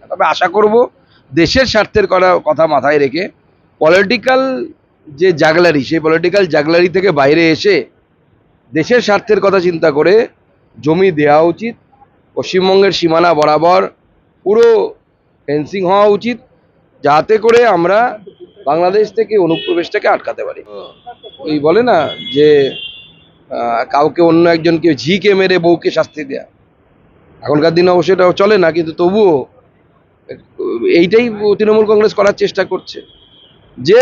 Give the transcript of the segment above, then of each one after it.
না তবে আশা করব দেশের স্বার্থের করা কথা মাথায় রেখে পলিটিক্যাল যে জাগলারি সেই পলিটিক্যাল জাগলারি থেকে বাইরে এসে দেশের স্বার্থের কথা চিন্তা করে জমি দেওয়া উচিত, পশ্চিমবঙ্গের সীমানা বরাবর পুরো ফেন্সিং হওয়া উচিত, যাতে করে আমরা বাংলাদেশ থেকে, অনুপ্রবেশটাকে আটকাতে পারি। ওই বলে না যে কাউকে অন্য একজনকে ঝিকে মেরে বউকে শাস্তি দেয়া। এখনকার দিনে অবশ্যই এটা চলে না, কিন্তু তবুও এইটাই তৃণমূল কংগ্রেস করার চেষ্টা করছে। যে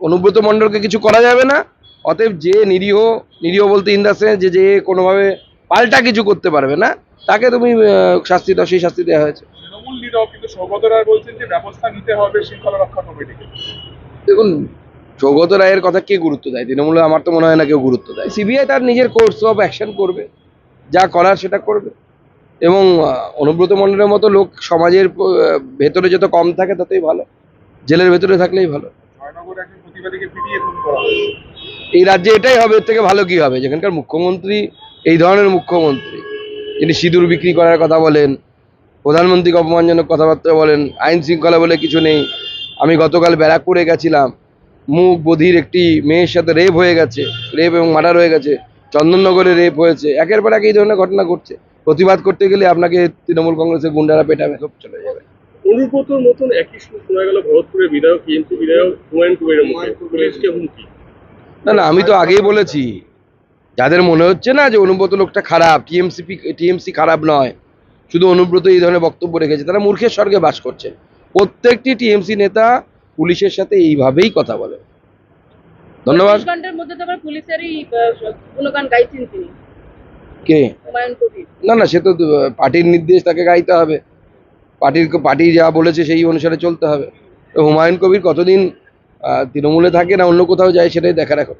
অনুব্রত মণ্ডলকে কিছু করা যাবে না অতএব যে নিরীহ নিরীহ বলতে ইন ইন্দাসে যে যে কোনোভাবে পাল্টা কিছু করতে পারবে না তাকে তুমি শাস্তি দাও সেই শাস্তি দেওয়া হয়েছে। দেখুন সৌগত রায়ের কথা কে গুরুত্ব দেয়? তৃণমূলে আমার তো মনে হয় না কেউ গুরুত্ব দেয়। সিবিআই তার নিজের কোর্স অফ অ্যাকশন করবে। যা করার সেটা করবে। এবং অনুব্রত মণ্ডলের মতো লোক সমাজের ভেতরে যত কম থাকে ততই ভালো। জেলের ভেতরে থাকলেই ভালো। এই রাজ্যে এটাই হবে এর থেকে ভালো কি হবে? যেখানকার মুখ্যমন্ত্রী এই ধরনের মুখ্যমন্ত্রী। যিনি সিঁদুর বিক্রি করার কথা বলেন প্রধানমন্ত্রীকে অপমানজনক কথাবার্তা বলেন আইন শৃঙ্খলা বলে কিছু নেই। আমি গতকাল ব্যারাকপুরে গেছিলাম। মুখ বধির একটি মেয়ের সাথে রেপ হয়ে গেছে। রেপ এবং মার্ডার হয়ে গেছে। চন্দননগরে রেপ হয়েছে। একের পর এক এই ধরনের ঘটনা ঘটছে। প্রতিবাদ করতে গেলে আপনাকে তৃণমূল কংগ্রেসের গুন্ডারা পেটাবে। সব চলে যাবে। অনুব্রতর মতন একই শোনা গেল ভরতপুরের বিধায়ক টিএমসি বিধায়ক হুমায়ুন কবিরের মুখে। পুলিশকে হুমকি। না না আমি তো আগেই বলেছি যাদের মনে হচ্ছে না যে অনুব্রত লোকটা খারাপ টিএমসি টিএমসি খারাপ নয় শুধু অনুব্রত এই ধরনের বক্তব্য রেখেছে তারা মূর্খের স্বর্গে বাস করছে প্রত্যেকটি টিএমসি নেতা পুলিশের সাথে এইভাবেই কথা বলে। ধন্যবাদ। ঘণ্টার মধ্যে পুলিশেরই গুণগান গাইছেন তিনি। কে? না না সে তো পার্টির নির্দেশ তাকে গাইতে হবে। পার্টির পার্টি যা বলেছে সেই অনুসারে চলতে হবে। তো হুমায়ুন কবির কতদিন আহ, তৃণমূলে থাকে না অন্য কোথাও যায় সেটাই দেখার এখন।